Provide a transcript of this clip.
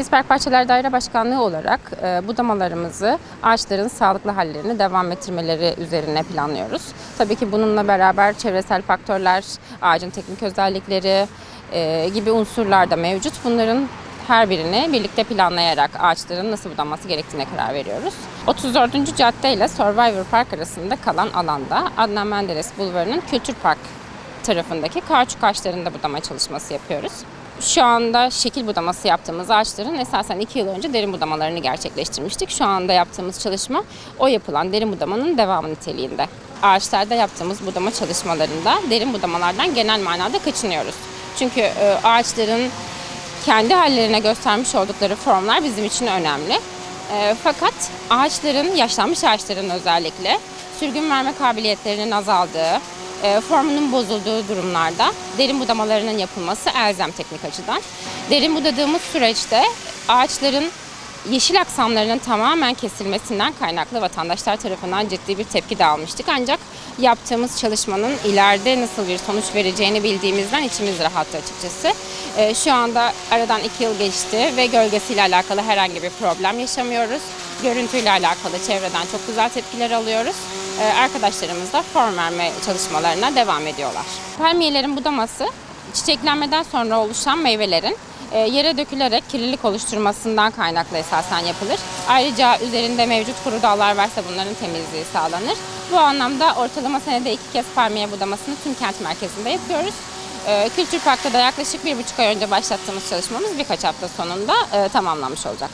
Biz Park Daire Başkanlığı olarak e, budamalarımızı ağaçların sağlıklı hallerini devam ettirmeleri üzerine planlıyoruz. Tabii ki bununla beraber çevresel faktörler, ağacın teknik özellikleri e, gibi unsurlar da mevcut. Bunların her birini birlikte planlayarak ağaçların nasıl budanması gerektiğine karar veriyoruz. 34. cadde ile Survivor Park arasında kalan alanda Adnan Menderes Bulvarı'nın Kültür Park tarafındaki kauçuk ağaçlarında budama çalışması yapıyoruz. Şu anda şekil budaması yaptığımız ağaçların esasen 2 yıl önce derin budamalarını gerçekleştirmiştik. Şu anda yaptığımız çalışma o yapılan derin budamanın devamı niteliğinde. Ağaçlarda yaptığımız budama çalışmalarında derin budamalardan genel manada kaçınıyoruz. Çünkü e, ağaçların kendi hallerine göstermiş oldukları formlar bizim için önemli. E, fakat ağaçların, yaşlanmış ağaçların özellikle sürgün verme kabiliyetlerinin azaldığı, formunun bozulduğu durumlarda derin budamalarının yapılması elzem teknik açıdan. Derin budadığımız süreçte ağaçların yeşil aksamlarının tamamen kesilmesinden kaynaklı vatandaşlar tarafından ciddi bir tepki de almıştık. Ancak yaptığımız çalışmanın ileride nasıl bir sonuç vereceğini bildiğimizden içimiz rahattı açıkçası. E, Şu anda aradan iki yıl geçti ve gölgesiyle alakalı herhangi bir problem yaşamıyoruz. Görüntüyle alakalı çevreden çok güzel tepkiler alıyoruz. Ee, Arkadaşlarımız da form verme çalışmalarına devam ediyorlar. Palmiyelerin budaması çiçeklenmeden sonra oluşan meyvelerin e, yere dökülerek kirlilik oluşturmasından kaynaklı esasen yapılır. Ayrıca üzerinde mevcut kuru dallar varsa bunların temizliği sağlanır. Bu anlamda ortalama senede iki kez palmiye budamasını tüm kent merkezinde yapıyoruz. Ee, Kültür Park'ta da yaklaşık bir buçuk ay önce başlattığımız çalışmamız birkaç hafta sonunda e, tamamlanmış olacak.